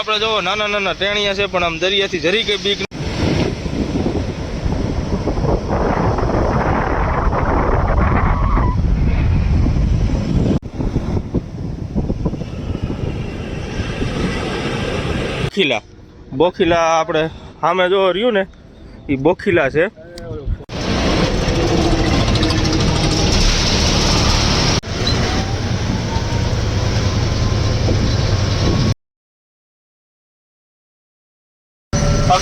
આપણે જોવો નાના નાના ટેણિયા છે, પણ આમ દરિયાથી જરી કઈ બીક બોખીલા. બોખીલા આપણે સામે જો રહ્યું ને એ બોખીલા છે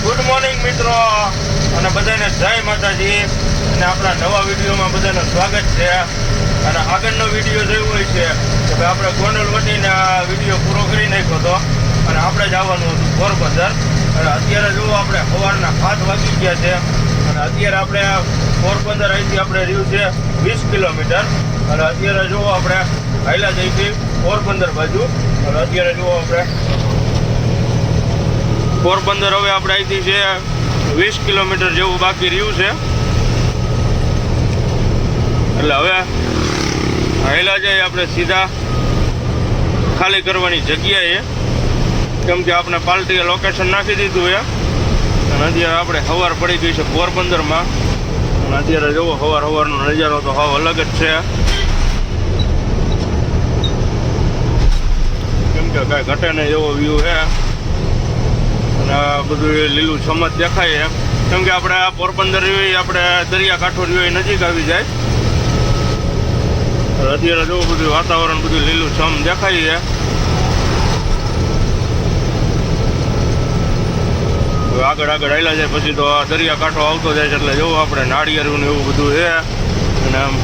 ગુડ મોર્નિંગ મિત્રો અને બધાને જય માતાજી. અને આપણા નવા વિડીયોમાં બધાનું સ્વાગત છે. અને આગળનો વીડિયો જોયો હોય છે કે આપણે ગોંડલ વટીને આ વીડિયો પૂરો કરી નાખ્યો હતો. અને આપણે જવાનું હતું પોરબંદર. અને અત્યારે જુઓ આપણે સવારના સાત વાગી ગયા છે. અને અત્યારે આપણે પોરબંદર અહીંથી આપણે રહ્યું છે વીસ કિલોમીટર. અને અત્યારે જુઓ આપણે હાઈલા જઈથી પોરબંદર બાજુ. અને અત્યારે જુઓ આપણે પોરબંદર હવે આપણે અહીંથી છે વીસ કિલોમીટર જેવું બાકી રહ્યું છે. એટલે હવે હેલા જઈએ આપણે સીધા ખાલી કરવાની જગ્યાએ, કેમ કે આપણે પાર્ટીએ લોકેશન નાખી દીધું એ અને અત્યારે આપણે સવાર પડી ગઈ છે પોરબંદરમાં. અને અત્યારે જુઓ સવાર સવારનો નજારો તો હાવ અલગ જ છે. કેમ કે કાંઈ ઘટે નહીં એવો વ્યૂ છે. અને આ બધું લીલું સમજ દેખાય એમ. કેમ કે આપણે આ પોરબંદર આપણે દરિયાકાંઠો રહ્યો નજીક આવી જાય. અત્યારે જો બધું વાતાવરણ બધું લીલું છમ દેખાય છે. આગળ આગળ આવેલા જાય, પછી તો આ દરિયાકાંઠો આવતો જાય છે, એટલે જોવું આપણે નાળિયેરું ને એવું બધું છે. અને આમ,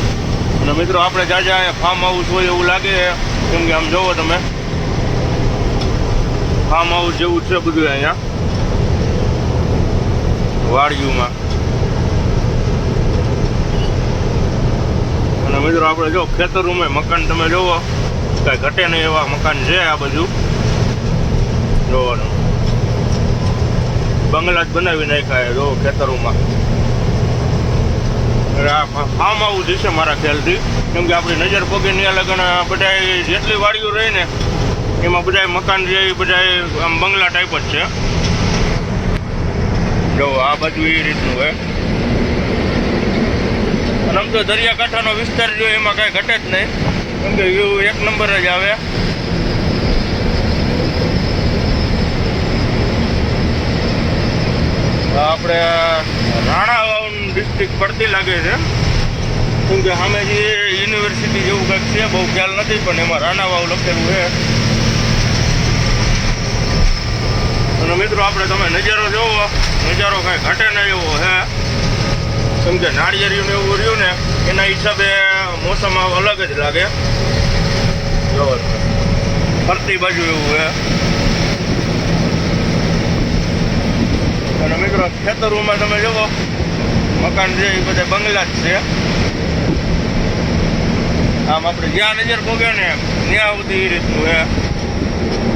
અને મિત્રો, આપણે જ્યાં ફાર્મ હાઉસ હોય એવું લાગે કેમ કે આમ જોવો તમે. ફાર્મ હાઉસ જેવું છે બધું અહીંયા. વાડિયુમાં અને મિત્રો આપણે જો ખેતરોમાં મકાન તમે જોવો, કાંઈ ઘટે નહીં એવા મકાન છે આ બાજુ. જોવાનું. બંગલા જ બનાવી નાખ્યા જો ખેતરોમાં. ફાર્મ હાઉસ છે મારા ખ્યાલથી. કેમ કે આપણી નજર પગે નહીં લગન બધા જેટલી વાડીઓ રહી ને એમાં બધા મકાન જે એ બધા આમ બંગલા ટાઈપ જ છે. જો, આ બાજુ એ રીતનું હોય અને આમ તો દરિયાકાંઠાનો વિસ્તાર જો એમાં કાંઈ ઘટે જ નહીં. કેમ કે વ્યૂ એક નંબર જ આવે. આપણે રાણાવાવ ડિસ્ટ્રિક્ટ પડતી લાગે છે. કેમ કે સામે જે યુનિવર્સિટી જેવું કંઈક છે, બહુ ખ્યાલ નથી, પણ એમાં રાણાવાવ લખેલું છે. અને મિત્રો, આપણે તમે નજારો જોવો. નજારો કાંઈ ઘટે નહીં એવો હે. કેમ કે નાળિયેરિયું ને એવું રહ્યું ને, એના હિસાબે મોસમ અલગ જ લાગે. જોવો ફરતી બાજુ એવું હે. અને મિત્રો, ખેતરોમાં તમે જોવો, મકાન છે, એ બધા બંગલા જ છે. આમ આપણે જ્યાં નજર પોગે ને ત્યાં સુધી એ રીતનું હે.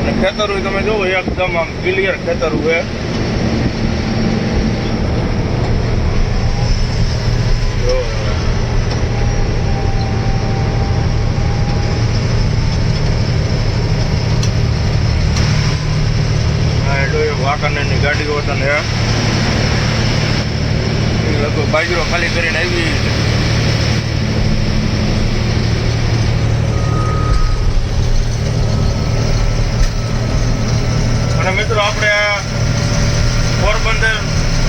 અને ખેતરું તમે જોવો, એકદમ આમ ક્લિયર ખેતર હોય. વાંકાનેરની ગાડીઓ તને ને લગભગ બાજરો ખાલી કરીને આવી છે અને મિત્રો આપણે પોરબંદર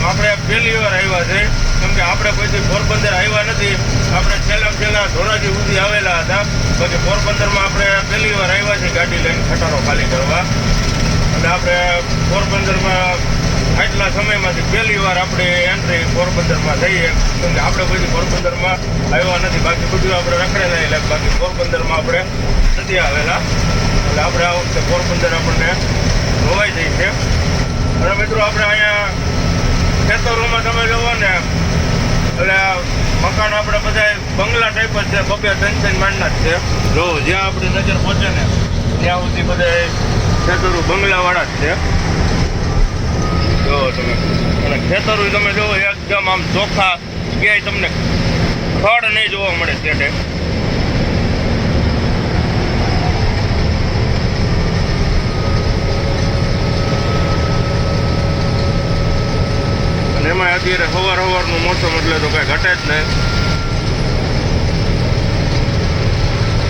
આપણે પહેલી વાર આવ્યા છે. કેમ કે આપણે પછી પોરબંદર આવ્યા નથી. આપણે છેલ્લા છેલ્લા ધોરાજી સુધી આવેલા હતા. પછી પોરબંદરમાં આપણે પહેલી વાર આવ્યા છે ગાડી લઈને ખટારો ખાલી કરવા. અને આપણે પોરબંદરમાં આટલા સમયમાંથી પહેલી વાર આપણે એન્ટ્રી પોરબંદરમાં થઈએ કેમ કે આપણે પછી પોરબંદરમાં આવ્યા નથી. બાકી બધું આપણે રખડેલા એટલે બાકી પોરબંદરમાં આપણે નથી આવેલા. એટલે આપણે આ વખતે પોરબંદર આપણને ધોવાઈ જાય છે. અને મિત્રો, આપણે અહીંયા ખેતરોમાં તમે જોવો ને, એટલે મકાન આપણે બધા બંગલા ટાઈપ જ છે, બબે ત્રણ ત્રણ માંડના જ છે. જો, જ્યાં આપણી નજર પહોંચે ને, ત્યાં સુધી બધા ખેતરો બંગલાવાળા જ છે. જો તમે, અને ખેતરો તમે જોવો એકદમ આમ ચોખ્ખા ક્યાંય તમને ખડ નહીં જોવા મળે છેટે અત્યારે સવાર સવારનું મોસમ એટલે તો કાંઈ ઘટે જ નહીં.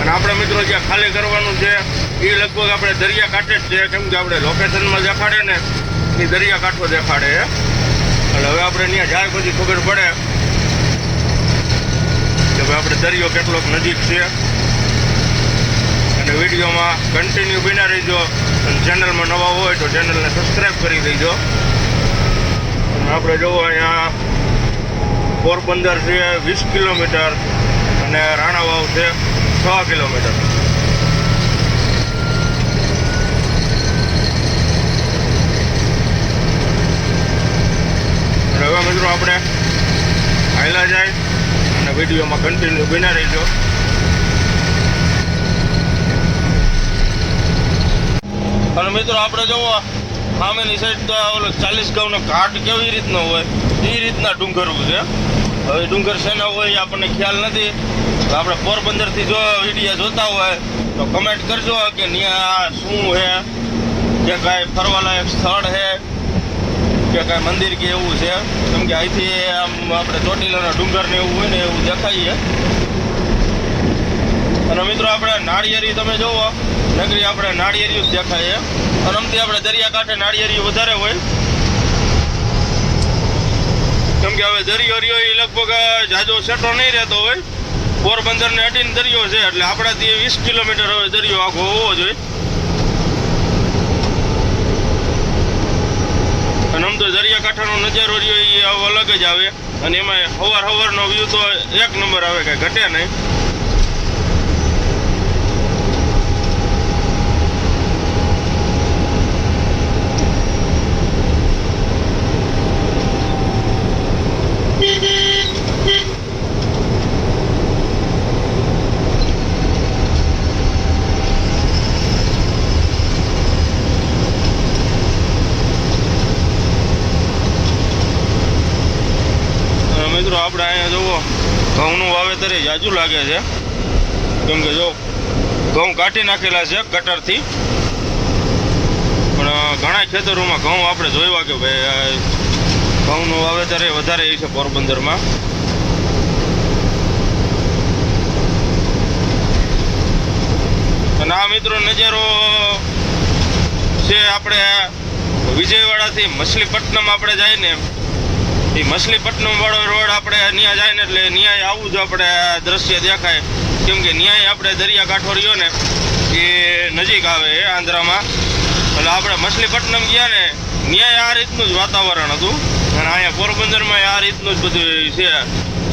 અને આપણા મિત્રો જ્યાં ખાલી કરવાનું છે, એ લગભગ આપણે દરિયા કાંઠે જ છે. કેમ કે આપણે લોકેશનમાં દેખાડે ને, એ દરિયા કાંઠો દેખાડે એટલે હવે આપણે ત્યાં જાય પછી ખબર પડે કે ભાઈ આપણે દરિયો કેટલોક નજીક છે. અને વિડીયોમાં કન્ટિન્યુ બિના રહીજો. અને ચેનલમાં નવા હોય તો ચેનલને સબસ્ક્રાઈબ કરી દેજો. અને આપણે જોવો અહીંયા પોરબંદર છે, વીસ કિલોમીટર અને રાણાવાવ છે, છ કિલોમીટર. હવે મિત્રો આપણે હાયલા જાય અને વિડીયોમાં કન્ટિન્યુ બિના રહીજો. અને મિત્રો આપણે જોવો સામેની સાઈડ તો ઓલો ચાલીસ ગાઉનો ઘાટ કેવી રીતનો હોય? એ રીતના ડુંગરું છે. હવે ડુંગર શેના હોય એ આપણને ખ્યાલ નથી. આપણે પોરબંદરથી જો વિડીયા જોતા હોય, તો કમેન્ટ કરજો કે ત્યાં શું છે કે કાંઈ ફરવાલાયક સ્થળ છે કે કાંઈ મંદિર કે એવું છે? કેમ કે અહીંથી આમ આપણે ચોટીલાના ડુંગર ને એવું હોય ને એવું દેખાઈએ. અને મિત્રો આપણે નાળિયેરી તમે જોવો નગરી આપણે નાળિયેરી જ દેખાય અને અમથી આપણે દરિયાકાંઠે નાળિયેરી વધારે હોય. કેમ કે હવે દરિયો એ લગભગ જાજો સેટો નહીં રહેતો હોય. પોરબંદર ને અડીને દરિયો છે, એટલે આપણાથી વીસ કિલોમીટર હવે દરિયો આખો હોવો જોઈએ. અને આમ તો દરિયાકાંઠાનો નજારો રહ્યો એ અલગ જ આવે. અને એમાં હવાર હવારનો વ્યૂ તો એક નંબર આવે, કાંઈ ઘટે નહીં અને મિત્રો આપણે અહીંયા જુઓ ઘઉંનું વાવેતર એ જાજુ લાગે છે. કેમ કે જો ઘઉં કાઢી નાખેલા છે કટરથી પણ ઘણા ખેતરોમાં ઘઉં આપણે જોયા કે ભાઈ ઘઉંનું વાવેતર એ વધારે છે પોરબંદરમાં. અને આ મિત્રો નજારો છે આપણે વિજયવાડાથી મછલીપટ્ટનમ આપણે જાય ને એ મછલીપટ્ટનમ વાળો રોડ આપણે ત્યાં જાય ને એટલે ન્યાય આવું જ આપણે દ્રશ્ય દેખાય. કેમ કે ન્યાય આપણે દરિયાકાંઠો રહ્યો ને એ નજીક આવે એ આંધ્રામાં. એટલે આપણે મછલીપટ્ટનમ ગયા ને, ન્યાય આ રીતનું જ વાતાવરણ હતું. અને અહીંયા પોરબંદરમાં આ રીતનું જ બધું છે.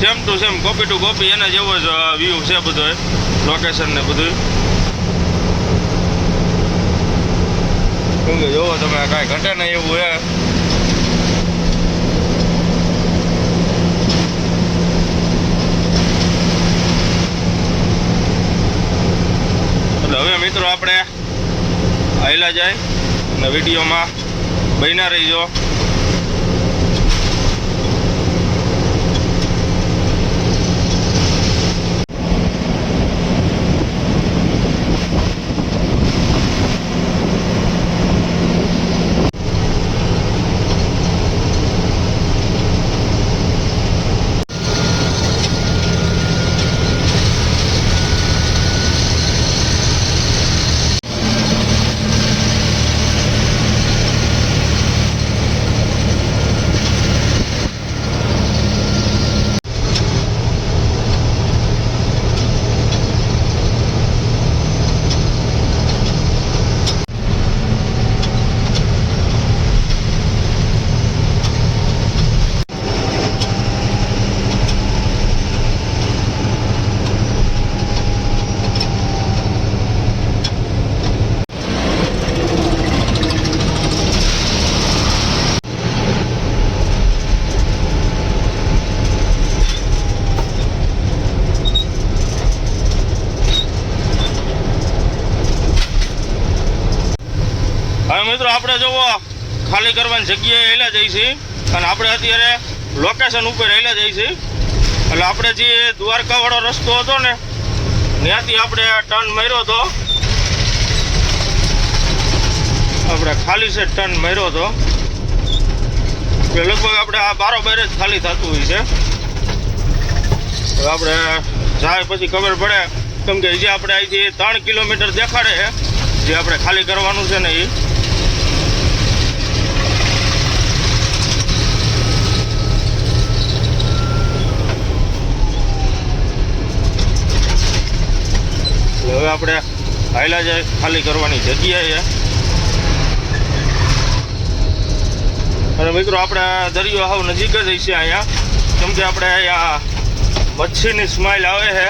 Same to same copy to copy એના જેવો જ વ્યૂ છે બધો લોકેશન ને બધું. કેમ કે જોવો તમે, કાંઈ ઘટે નહીં એવું હે. હવે મિત્રો આપણે આયલા જાય અને વિડીયોમાં બન્યા રહીજો હવે મિત્રો આપણે જોવો ખાલી કરવાની જગ્યાએ હેલા જઈ છીએ અને આપણે અત્યારે લોકેશન ઉપર હેલા જઈ છીએ એટલે આપણે જે દ્વારકાવાળો રસ્તો હતો ને, ત્યાંથી આપણે ટર્ન માર્યો હતો. આપણે ખાલી છે ટર્ન માર્યો હતો. લગભગ આપણે આ બારોબાર જ ખાલી થતું હોય છે. આપણે જાય પછી ખબર પડે. કેમ કે જે આપણે અહીંથી ત્રણ કિલોમીટર દેખાડે છે. જે આપણે ખાલી કરવાનું છે ને એ એટલે હવે આપણે હાયલા જાય ખાલી કરવાની જગ્યાએ અને મિત્રો, આપણે દરિયો હાવ નજીક જ છે અહીંયા. કેમ કે આપણે અહીંયા મચ્છીની સ્માઇલ આવે છે.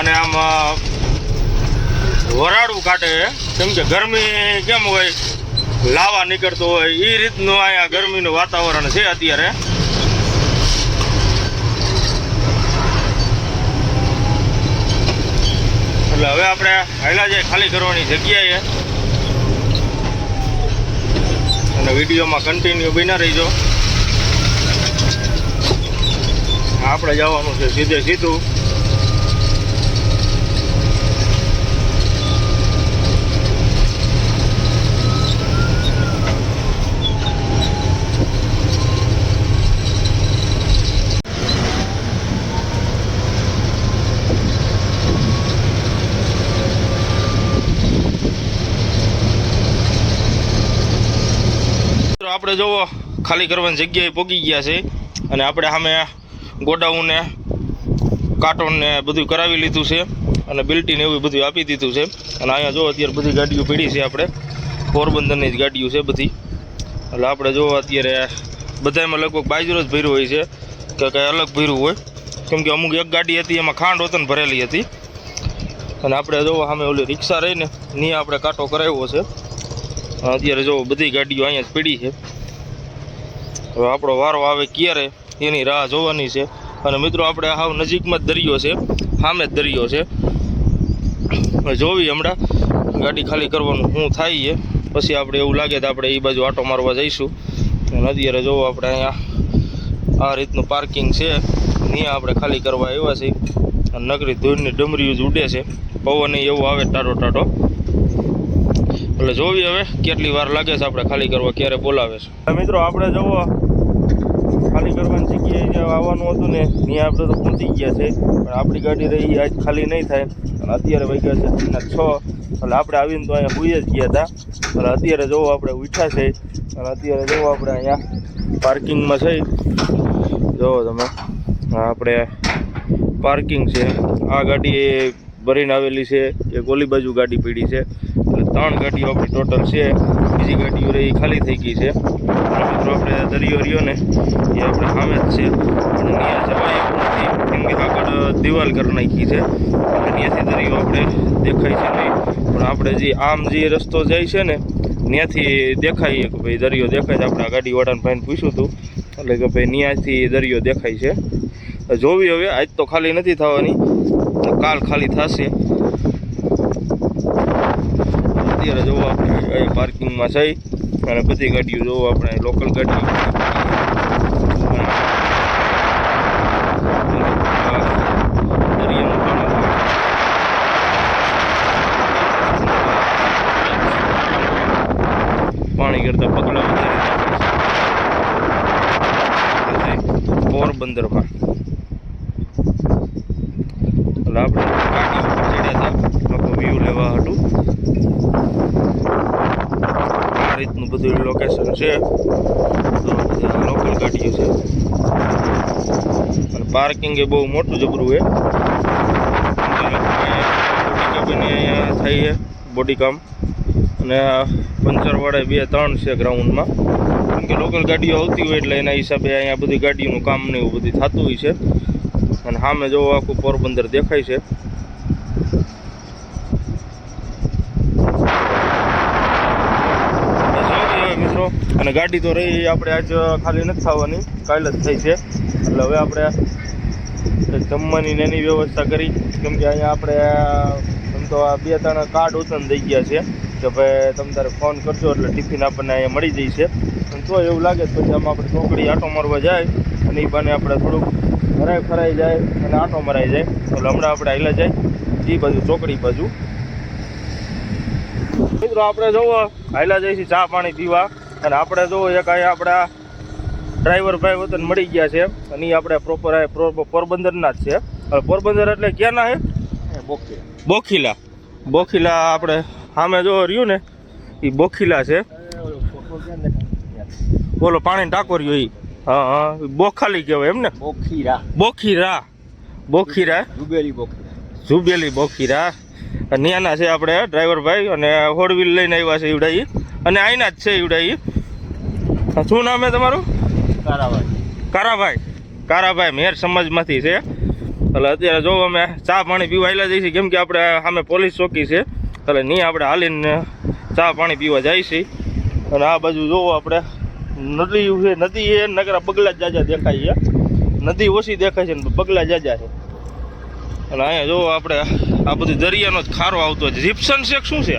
અને આમ વરાળું કાઢે છે. કેમ કે ગરમી કેમ હોય? લાવા નીકળતો હોય. એ રીતનું અહીંયા ગરમીનું વાતાવરણ છે અત્યારે. એટલે હવે આપણે હાયલા જાય ખાલી કરવાની જગ્યાએ. અને વિડીયોમાં કન્ટિન્યુ બન્યા રહીજો. આપણે જવાનું છે સીધે સીધું મિત્રો આપણે જોવો, ખાલી કરવાની જગ્યાએ પહોંચી ગયા છે. અને આપણે સામે ગોડાઉને કાર્ટૂનને બધું કરાવી લીધું છે અને બિલ્ટીને એવું બધું આપી દીધું છે. અને અહીંયા જો અત્યારે બધી ગાડીઓ પીડી છે આપણે. પોરબંદરની જ ગાડીઓ છે બધી. એટલે આપણે જો અત્યારે બધામાં લગભગ બાજરો જ ભર્યું હોય છે. કે કંઈ અલગ ભર્યું હોય. કેમ કે અમુક એક ગાડી હતી, એમાં ખાંડ વતન ભરેલી હતી. અને આપણે જો સામે ઓલી રિક્ષા રહીને ની આપણે કાંટો કરાવ્યો છે. અત્યારે જો બધી ગાડીઓ અહીંયા જ પીડી છે. હવે આપણો વારો આવે ક્યારે, એની રાહ જોવાની છે. અને મિત્રો, આપણે હાવ નજીકમાં જ દરિયો છે, સામે જ દરિયો છે. જોવી હમણાં, ગાડી ખાલી કરવાનું શું થાય છે પછી આપણે એવું લાગે તો આપણે એ બાજુ આટો મારવા જઈશું. અને અત્યારે જોવો આપણે અહીંયા આ રીતનું પાર્કિંગ છે. ત્યાં આપણે ખાલી કરવા આવ્યા છીએ. અને નગરી ધૂળની ડમરીઓ જ ઉડે છે. પવન એવું આવે ટાટો ટાટો એટલે જોવી હવે, કેટલી વાર લાગે છે આપણે ખાલી કરવા, ક્યારે બોલાવે છે. મિત્રો, આપણે જવો જે આવવાનું હતું ને, ત્યાં આપણે તો પહોંચી ગયા છે. પણ આપણી ગાડી રહી આજ ખાલી નહીં થાય. અને અત્યારે વાગ્યા છે સાંજના છ. એટલે આપણે આવીને તો અહીંયા સુઈ જ ગયા હતા. અને અત્યારે જોવો આપણે ઉઠ્યા છે. અને અત્યારે જોવો આપણે અહીંયા પાર્કિંગમાં છે. જોવો તમે આપણે પાર્કિંગ છે. આ ગાડી ભરીને આવેલી છે. એક ઓલી બાજુ ગાડી પીડી છે. એટલે ત્રણ ગાડીઓ આપણી ટોટલ છે. બીજી ગાડીઓ રહી ખાલી થઈ ગઈ છે. મિત્રો આપણે દરિયો રહ્યો ને, એ આપણે સામે જ છે. અને ત્યાં જવાય નથી. આગળ દિવાલ કરી નાખી છે. અને ત્યાંથી દરિયો આપણે દેખાય છે નહીં. પણ આપણે જે આમ જે રસ્તો જાય છે ને, ત્યાંથી દેખાય કે ભાઈ, દરિયો દેખાય છે. આપણે આ ગાડીવાળાને ભાઈને પૂછ્યું હતું. એટલે કે ભાઈ, ત્યાંથી દરિયો દેખાય છે. જોવી હવે, આજ તો ખાલી નથી થવાની. કાલ ખાલી થશે અત્યારે જોવો આપણે અહીં પાર્કિંગમાં છે અને બધી ગાડીઓ જોવો આપણે લોકલ ગાડીઓ દરિયાનું પાણી પાણી કરતા પગલા વધારે પોરબંદરમાં એટલે આપણે ગાડી ઉપર ચડ્યા હતા આખો વ્યૂ લેવા હતું આ રીતનું બધું લોકેશન છે તો બધી આ લોકલ ગાડીઓ છે અને પાર્કિંગ એ બહુ મોટું જબરું છે. અહીંયા થાય છે બોડી કામ અને પંચરવાળા બે ત્રણ છે ગ્રાઉન્ડમાં. કેમ કે લોકલ ગાડીઓ આવતી હોય એટલે એના હિસાબે અહીંયા બધી ગાડીઓનું કામ ને એવું બધું થતું હોય છે. અને સામે જોવો આખું પોરબંદર દેખાય છે. મિત્રો, અને ગાડી તો રહી આપણે આજ ખાલી નથી થવાની, કાલે જ થઈ છે. એટલે હવે આપણે જમવાની એની વ્યવસ્થા કરી. કેમ કે અહીંયા આપણે, આમ તો આ બે ત્રણ કાર્ડ ઉતન થઈ ગયા છે, કે ભાઈ તમે તારે ફોન કરજો એટલે ટિફિન આપણને અહીંયા મળી જાય છે પણ તો એવું લાગે તો પછી આમાં આપણે ચોકડી આટો મારવા જાય, અને એ બાને આપણે થોડુંક ફરાય ફરાઈ જાય અને આટો મરાઈ જાય. એટલે હમણાં આપણે હાઈલા જાય એ બાજુ, ચોકડી બાજુ. મિત્રો, આપણે જોવો હાઈલા જઈશું ચા પાણી પીવા. અને આપણે જોવો, એક અહીંયા આપણા ડ્રાઈવર ભાઈ વતન મળી ગયા છે અને એ આપણે પ્રોપર પોરબંદરના જ છે. હવે પોરબંદર એટલે ક્યાંના છે બોખીલા. બોખીલા. આપણે સામે જો રહ્યું ને એ બોખીલા છે. બોલો પાણી ટાંકો રહ્યો એ હા હા બોખાલી કહેવાય એમ ને? બોખીરા. બોખીરા. બોખીરા. ઝુબેલી બોખીરા. ઝુબેલી બોખીરા. ન્યાના છે આપણે ડ્રાઈવર ભાઈ અને ફોર વ્હીલ લઈને આવ્યા છે ઈવડાઈ અને આઈના જ છે ઈવડાઈ શું નામ છે તમારું? કારાભાઈ. કારાભાઈ? મેર સમાજમાંથી છે. એટલે અત્યારે જો અમે ચા પાણી પીવા આવેલા જઈએ છીએ કેમ કે આપણે સામે પોલીસ ચોકી છે. એટલે નહીં આપણે હાલીને ચા પાણી પીવા જાય છે અને આ બાજુ જોવો આપણે નદી છે નદી એ નકરા બગલા જાજા દેખાય છે. નદી ઓછી દેખાય છે ને બગલા જાજા છે. અને અહીંયા જોવો આપણે આ બધું દરિયાનો જ ખારો આવતો હોય જીપ્સન શેક શું છે?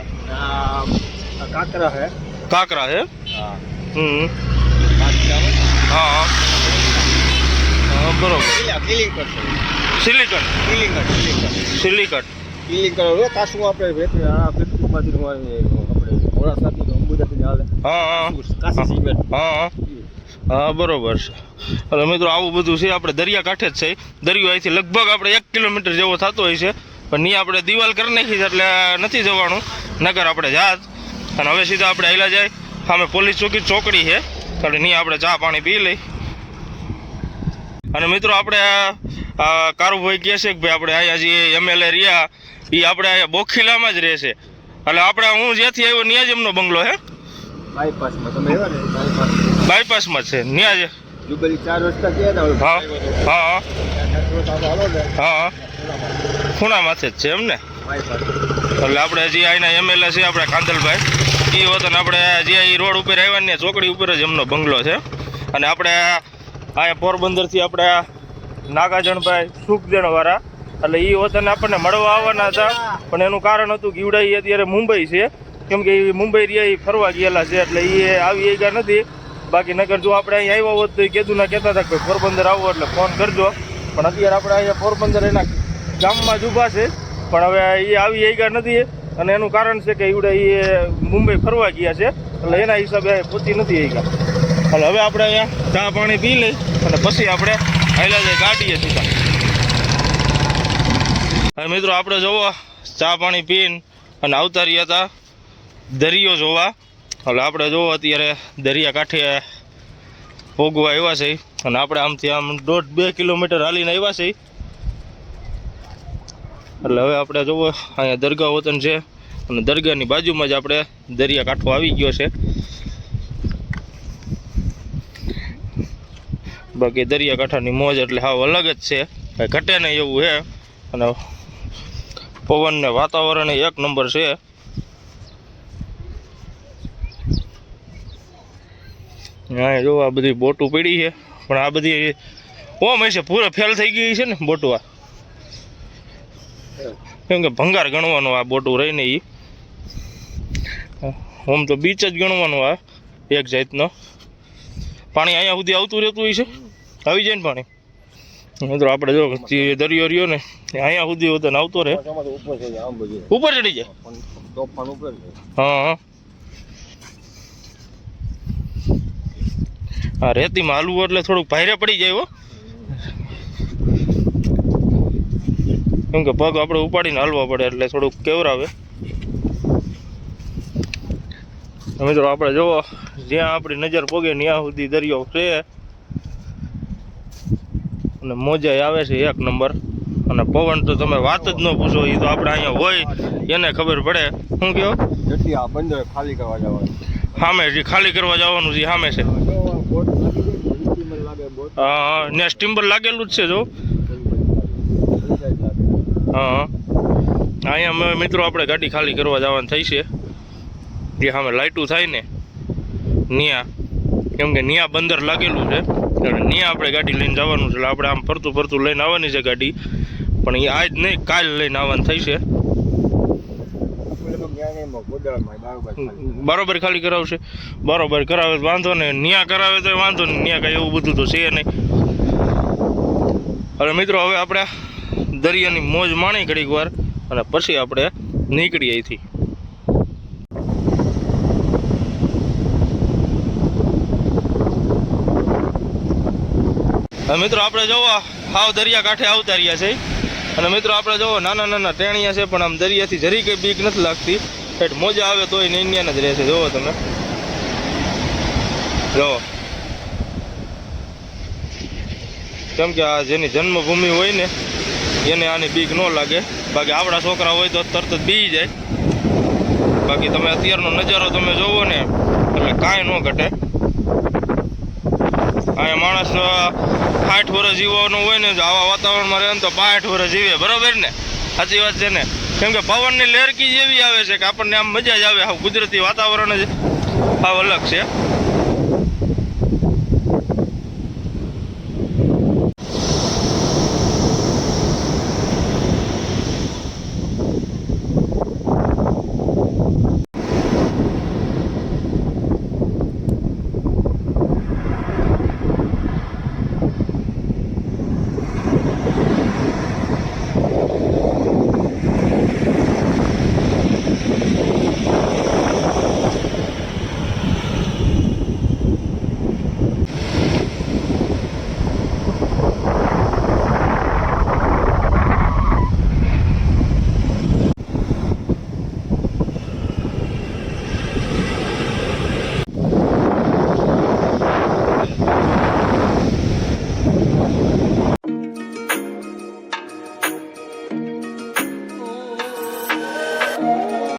કાંકરા હે કાંકરા છે? હા. હમ. હા. હા હા બરોબર કિલિંગ કરશે. સિલિકન. કિલિંગ કર કિલિંગ કર. કિલિંગ કરો. હવે કાશું આપણે વેચી આ ફેક્ટરીમાંથી તમારે આપણે મોડાસાથી અંબુજાથી હાલે. હા હા. કાશી સિમેન્ટ. હા હા. હા બરોબર છે. એટલે મિત્રો આવું બધું છે આપણે દરિયા કાંઠે જ છે. દરિયો અહીંથી લગભગ આપણે એક કિલોમીટર જેવો થતો હોય છે. પણ નહીં આપણે દિવાલ કરી નાખી છે એટલે નથી જવાનું. નગર આપણે જાત. અને હવે સીધા આપણે આયલા જાય. સામે પોલીસ ચોકી ચોકડી છે. એટલે નહીં આપણે ચા પાણી પી લઈ. અને મિત્રો આપણે કારુભાઈ કહે છે કે ભાઈ આપણે અહીંયા જે એમએલએ રહ્યા એ આપણે અહીંયા બોખીલામાં જ રહે છે. એટલે આપણે હું જ્યાંથી આવ્યો ત્યાં જ એમનો બંગલો હે? બાયપાસમાં તમે બાયપાસમાં છે ત્યાં જ. હા હા હા. ખૂણા માથે જ છે એમ ને? બાયપાસ એટલે આપણે જે અહીંના એમએલએ છે આપણે કાંદલભાઈ. એ વતન આપણે જે એ રોડ ઉપર આવ્યા ને ચોકડી ઉપર જ એમનો બંગલો છે. અને આપણે અહીંયા પોરબંદરથી આપણે નાગાજણભાઈ સુખદેણવાળા. એટલે એ વતન આપણને મળવા આવવાના હતા. પણ એનું કારણ હતું કે ઈવડાઈ અત્યારે મુંબઈ છે. કેમ કે એ મુંબઈ રહ્યા એ ફરવા ગયેલા છે. એટલે એ આવી ગયા નથી. બાકી નગર જો આપણે અહીં આવ્યા હોત તો એ કીધું ના કહેતા હતા કે પોરબંદર આવો એટલે ફોન કરજો. પણ અત્યારે આપણે અહીંયા પોરબંદર એના ગામમાં જ ઊભા છે. પણ હવે એ આવી ગયા નથી. અને એનું કારણ છે કે ઈવડે એ મુંબઈ ફરવા ગયા છે. એટલે એના હિસાબે પૂછી નથી આવી ગયા એટલે હવે આપણે અહીંયા ચા પાણી પી લઈ અને પછી આપણે હાઈલા જાય ગાડીએ સીધા. હવે મિત્રો, આપણે જોવો, ચા પાણી પીને અને આવતા રહ્યા હતા દરિયો જોવા. એટલે આપણે જોવો અત્યારે દરિયા કાંઠે પોગવા આવ્યા છે. અને આપણે આમથી આમ દોઢ બે કિલોમીટર હાલીને આવ્યા છે. એટલે હવે આપણે જોવો, અહીંયા દરગાહ વતન છે અને દરગાહની બાજુમાં જ આપણે દરિયા કાંઠો આવી ગયો છે. બાકી દરિયા કાંઠાની મોજ એટલે હાવ અલગ જ છે. ઘટે નહીં એવું છે અને પવન ને વાતાવરણ એક નંબર છે. હા જો આ બધી બોટું પડી છે. પણ આ બધી ઓમ હશે, પૂરે ફેલ થઈ ગઈ છે ને બોટું આ. કેમ કે ભંગાર ગણવાનું આ બોટું રહીને એ આમ તો બીચ જ ગણવાનું આ, એક જાતનો. પાણી અહીંયા સુધી આવતું રહેતું હોય છે. આવી જાય ને પાણી. મિત્રો, આપણે જો દરિયો રહ્યો ને અહીંયા સુધી હોતો આવતો રહે. ઉપર ચડી જાય. હા હા. રેતીમાં હાલવું એટલે થોડુંક ભારે પડી જાય હો. કેમ કે પગ આપણે ઉપાડીને હાલવા પડે એટલે થોડુંક કેવરાવે. મિત્રો આપણે જોવો જ્યાં આપણી નજર પોગે ત્યાં સુધી દરિયો છે. અને મોજા આવે છે એક નંબર. અને પવન તો તમે વાત જ ન પૂછો એ તો આપણે અહીંયા હોય એને ખબર પડે. શું કહો? જેટલી આ બંદર ખાલી કરવા જવાનું. સામે જે ખાલી કરવા જવાનું છે સામે છે. બોટ હા ને સ્ટીમ્બર લાગેલું જ છે જો. હા. અહીંયા મિત્રો આપણે ગાડી ખાલી કરવા જવાનું થઈ છે. જે સામે લાઇટું થાય ને, નિયા. કેમ કે નિયા બંદર લાગેલું છે. એટલે નિયા આપણે ગાડી લઈને જવાનું છે. એટલે આપણે આમ ફરતું ફરતું લઈને આવવાની છે ગાડી. પણ એ આજ નહીં, કાલ લઈને આવવાનું થઈ છે. બરોબર ખાલી કરાવશે? બરોબર કરાવે વાંધો નહીં. નિયા કરાવે તો વાંધો નહીં. નિયા કાંઈ એવું બધું તો છે નહીં. હવે મિત્રો, હવે આપણે દરિયાની મોજ માણી ઘડીક વાર અને પછી આપણે નીકળીએ અહીંથી. મિત્રો આપણે જોવો, હાવ દરિયા કાંઠે આવતા રહ્યા છે. અને મિત્રો આપણે જોવો, નાના નાના ટેણિયા છે, પણ આમ દરિયાથી જરી કંઈ બીક નથી લાગતી. એટ મોજા આવે તોય નૈન્યાને જ રહે છે. જોવો તમે. જોવો. કેમ કે આ જેની જન્મભૂમિ હોય ને એને આની બીક ન લાગે. બાકી આપણા છોકરા હોય તો તરત જ બી જાય. બાકી તમે અત્યારનો નજારો તમે જોવો ને, એટલે કાંઈ ન ઘટે. અહીંયા માણસ સાઠ વર્ષ જીવવાનું હોય ને, જો આવા વાતાવરણમાં રહે ને તો પાંઠ વર્ષ જીવે. બરાબર ને? સાચી વાત છે ને? કેમ કે પવનની લહેરકી એવી આવે છે કે આપણને આમ મજા જ આવે. હાવ કુદરતી વાતાવરણ જ આવ અલગ છે.